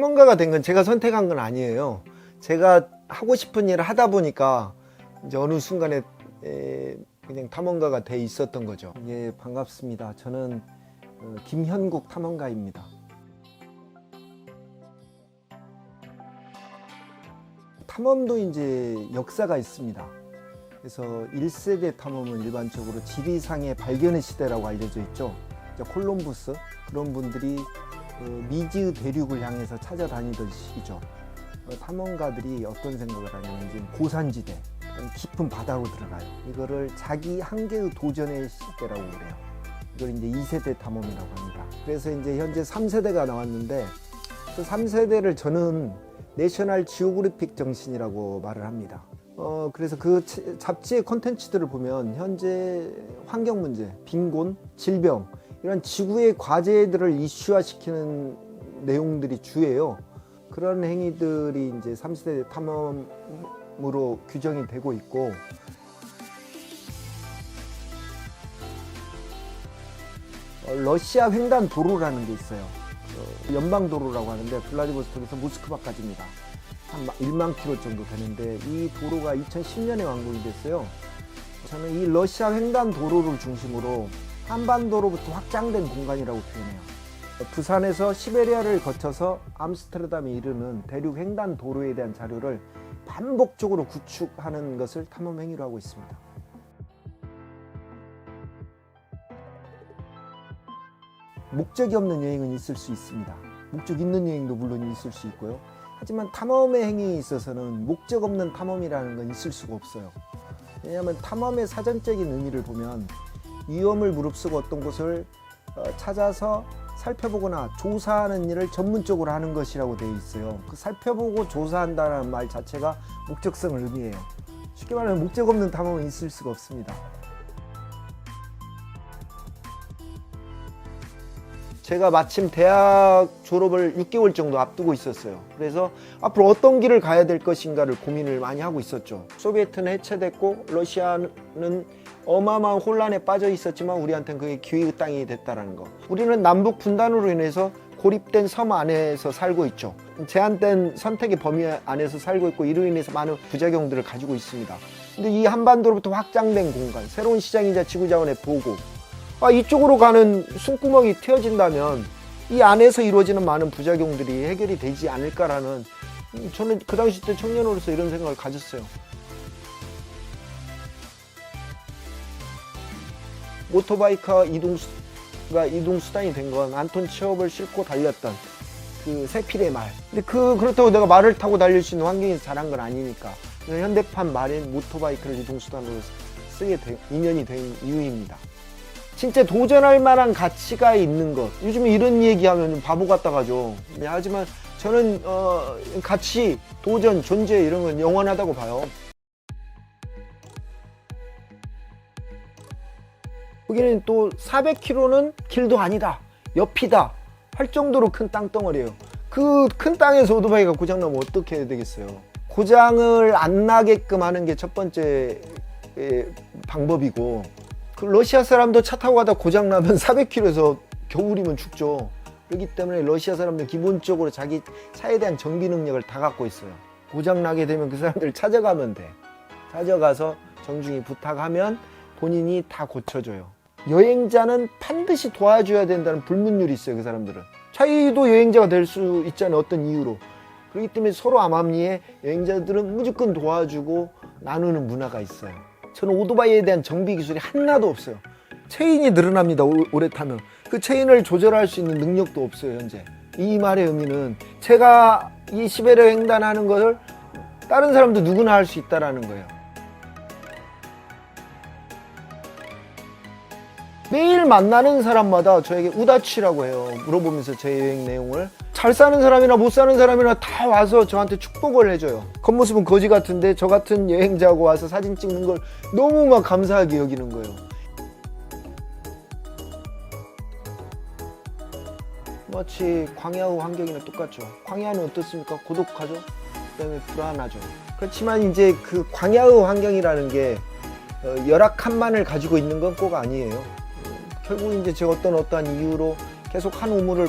탐험가가 된 건 제가 선택한 건 아니에요. 제가 하고 싶은 일을 하다 보니까 이제 어느 순간에 에, 그냥 탐험가가 돼 있었던 거죠. 예, 반갑습니다. 저는 어, 김현국 탐험가입니다. 탐험도 이제 역사가 있습니다. 그래서 1세대 탐험은 일반적으로 지리상의 발견의 시대라고 알려져 있죠. 이제 콜럼부스 그런 분들이 그 미지의 대륙을 향해서 찾아다니던 시기죠. 어, 탐험가들이 어떤 생각을 하냐면 고산지대, 깊은 바다로 들어가요. 이거를 자기 한계의 도전의 시대라고 그래요. 이걸 이제 2세대 탐험이라고 합니다. 그래서 이제 현재 3세대가 나왔는데 그 3세대를 저는 내셔널 지오그래픽 정신이라고 말을 합니다. 어, 그래서 그 치- 잡지의 콘텐츠들을 보면 현재 환경 문제, 빈곤, 질병 이런 지구의 과제들을 이슈화시키는 내용들이 주예요. 그런 행위들이 이제 3세대 탐험으로 규정이 되고 있고 어, 러시아 횡단 도로라는 게 있어요. 어, 연방 도로라고 하는데 블라디보스톡에서 모스크바까지입니다. 한 1만 킬로 정도 되는데 이 도로가 2010년에 완공이 됐어요. 저는 이 러시아 횡단 도로를 중심으로 한반도로부터 확장된 공간이라고 표현해요. 부산에서 시베리아를 거쳐서 암스테르담에 이르는 대륙 횡단 도로에 대한 자료를 반복적으로 구축하는 것을 탐험 행위로 하고 있습니다. 목적이 없는 여행은 있을 수 있습니다. 목적 있는 여행도 물론 있을 수 있고요. 하지만 탐험의 행위에 있어서는 목적 없는 탐험이라는 건 있을 수가 없어요. 왜냐하면 탐험의 사전적인 의미를 보면 위험을 무릅쓰고 어떤 곳을 어, 찾아서 살펴보거나 조사하는 일을 전문적으로 하는 것이라고 되어 있어요. 그 살펴보고 조사한다는 말 자체가 목적성을 의미해요. 쉽게 말하면 목적 없는 탐험은 있을 수가 없습니다. 제가 마침 대학 졸업을 6개월 정도 앞두고 있었어요. 그래서 앞으로 어떤 길을 가야 될 것인가를 고민을 많이 하고 있었죠. 소비에트는 해체됐고 러시아는 어마어마한 혼란에 빠져 있었지만 우리한테는 그게 기회의 땅이 됐다라는 거. 우리는 남북 분단으로 인해서 고립된 섬 안에서 살고 있죠. 제한된 선택의 범위 안에서 살고 있고 이로 인해서 많은 부작용들을 가지고 있습니다. 근데 이 한반도로부터 확장된 공간, 새로운 시장이자 지구 자원의 보고, 아, 이쪽으로 가는 숨구멍이 트여진다면 이 안에서 이루어지는 많은 부작용들이 해결이 되지 않을까라는 음, 저는 그 당시 때 청년으로서 이런 생각을 가졌어요. 오토바이크가 이동수가 이동수단이 된 건 안톤 치업을 싣고 달렸던 그 세필의 말. 근데 그 그렇다고 내가 말을 타고 달릴 수 있는 환경에서 자란 건 아니니까 현대판 말인 모토바이크를 이동수단으로 쓰게 된 인연이 된 이유입니다. 진짜 도전할 만한 가치가 있는 것. 요즘에 이런 얘기하면 좀 바보 같다 가죠. 네, 하지만 저는 어, 가치, 도전, 존재 이런 건 영원하다고 봐요. 여기는 또 400km는 길도 아니다. 옆이다. 할 정도로 큰 땅덩어리예요. 그 큰 땅에서 오토바이가 고장나면 어떻게 해야 되겠어요? 고장을 안 나게끔 하는 게 첫 번째 에, 방법이고 그 러시아 사람도 차 타고 가다 고장 나면 400km에서 겨울이면 죽죠. 그렇기 때문에 러시아 사람들 기본적으로 자기 차에 대한 정비 능력을 다 갖고 있어요. 고장 나게 되면 그 사람들 찾아가면 돼. 찾아가서 정중히 부탁하면 본인이 다 고쳐줘요. 여행자는 반드시 도와줘야 된다는 불문율이 있어요. 그 사람들은 자기도 여행자가 될 수 있잖아요. 어떤 이유로. 그렇기 때문에 서로 암암리에 여행자들은 무조건 도와주고 나누는 문화가 있어요. 저는 오토바이에 대한 정비 기술이 하나도 없어요. 체인이 늘어납니다. 오- 오래 타면 그 체인을 조절할 수 있는 능력도 없어요. 현재 이 말의 의미는 제가 이 시베리아 횡단하는 것을 다른 사람도 누구나 할 수 있다라는 거예요. 매일 만나는 사람마다 저에게 우다치라고 해요. 물어보면서 제 여행 내용을. 잘 사는 사람이나 못 사는 사람이나 다 와서 저한테 축복을 해줘요. 겉모습은 거지 같은데 저 같은 여행자하고 와서 사진 찍는 걸 너무 막 감사하게 여기는 거예요. 마치 광야의 환경이나 똑같죠. 광야는 어떻습니까? 고독하죠. 그다음에 불안하죠. 그렇지만 이제 그 광야의 환경이라는 게 어, 열악한만을 가지고 있는 건 꼭 아니에요. 음, 결국 이제 제가 어떤 어떠한 이유로 계속 한 우물을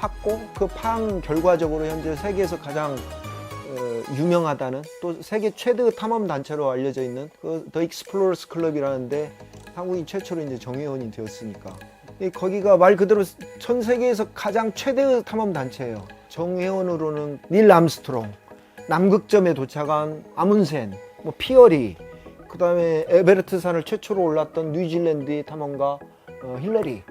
팠고 그 판 결과적으로 현재 세계에서 가장 어, 유명하다는 또 세계 최대 탐험 단체로 알려져 있는 그더 익스플로러스 클럽이라는데 한국인 최초로 이제 정회원이 되었으니까 이 거기가 말 그대로 전 세계에서 가장 최대의 탐험 단체예요. 정회원으로는 닐 암스트롱, 남극점에 도착한 아문센, 뭐 피어리, 그 다음에 에베레스트산을 최초로 올랐던 뉴질랜드의 탐험가 어, 힐러리,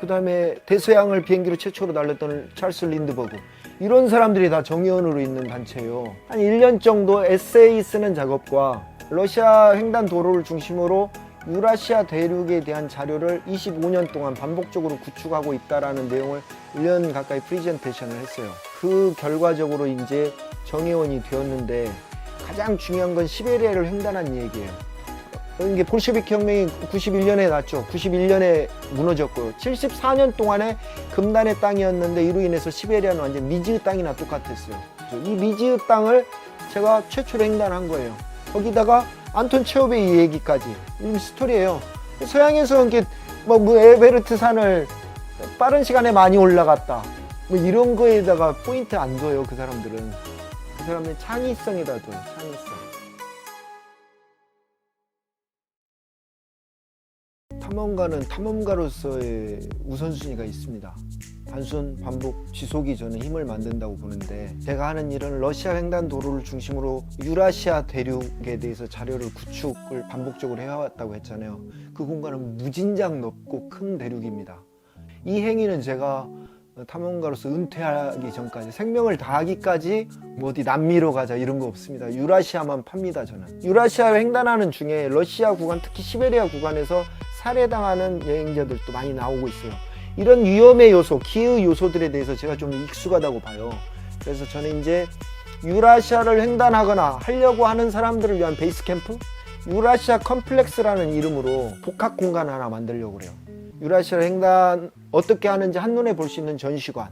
그 다음에 대서양을 비행기로 최초로 날렸던 찰스 린드버그 이런 사람들이 다 정의원으로 있는 단체예요. 한 1년 정도 에세이 쓰는 작업과 러시아 횡단 도로를 중심으로 유라시아 대륙에 대한 자료를 25년 동안 반복적으로 구축하고 있다라는 내용을 1년 가까이 프리젠테이션을 했어요. 그 결과적으로 이제 정의원이 되었는데 가장 중요한 건 시베리아를 횡단한 얘기예요. 이게 볼셰비크 혁명이 91년에 났죠. 91년에 무너졌고요. 74년 동안에 금단의 땅이었는데 이로 인해서 시베리아는 완전 미지의 땅이나 똑같았어요. 이 미지의 땅을 제가 최초로 횡단한 거예요. 거기다가 안톤 체홉의 이 얘기까지 이 스토리예요. 서양에서 이렇게 뭐, 뭐 에베르트 산을 빠른 시간에 많이 올라갔다. 뭐 이런 거에다가 포인트 안 둬요. 그 사람들은. 그 사람들은 창의성에다 둬요. 창의성. 탐험가는 탐험가로서의 우선순위가 있습니다. 단순 반복 지속이 저는 힘을 만든다고 보는데 제가 하는 일은 러시아 횡단 도로를 중심으로 유라시아 대륙에 대해서 자료를 구축을 반복적으로 해왔다고 했잖아요. 그 공간은 무진장 넓고 큰 대륙입니다. 이 행위는 제가 탐험가로서 은퇴하기 전까지 생명을 다하기까지 뭐 어디 남미로 가자 이런 거 없습니다. 유라시아만 팝니다 저는. 유라시아 횡단하는 중에 러시아 구간 특히 시베리아 구간에서 살해당하는 여행자들도 많이 나오고 있어요. 이런 위험의 요소, 기의 요소들에 대해서 제가 좀 익숙하다고 봐요. 그래서 저는 이제 유라시아를 횡단하거나 하려고 하는 사람들을 위한 베이스 캠프, 유라시아 컴플렉스라는 이름으로 복합 공간 하나 만들려고 그래요. 유라시아 횡단 어떻게 하는지 한눈에 볼 수 있는 전시관.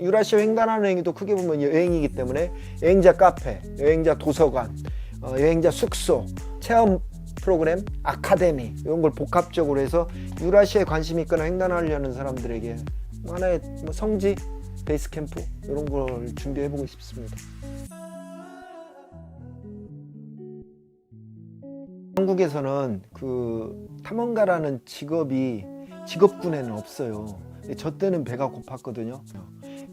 유라시아 횡단하는 행위도 크게 보면 여행이기 때문에 여행자 카페, 여행자 도서관, 어, 여행자 숙소, 체험 프로그램, 아카데미 이런 걸 복합적으로 해서 유라시아에 관심 있거나 횡단하려는 사람들에게 하나의 뭐 성지, 베이스 캠프 이런 걸 준비해 보고 싶습니다. 한국에서는 그 탐험가라는 직업이 직업군에는 없어요. 저 때는 배가 고팠거든요.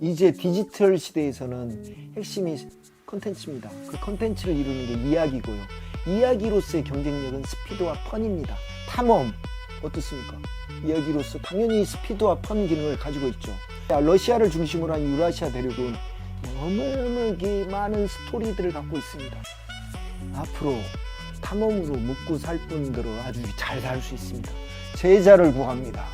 이제 디지털 시대에서는 핵심이 컨텐츠입니다. 그 컨텐츠를 이루는 게 이야기고요. 이야기로서의 경쟁력은 스피드와 펀입니다. 탐험 어떻습니까? 이야기로서 당연히 스피드와 펀 기능을 가지고 있죠. 러시아를 중심으로 한 유라시아 대륙은 어마어마하게 많은 스토리들을 갖고 있습니다. 앞으로 탐험으로 묵고 살 분들은 아주 잘 살 수 있습니다. 제자를 구합니다.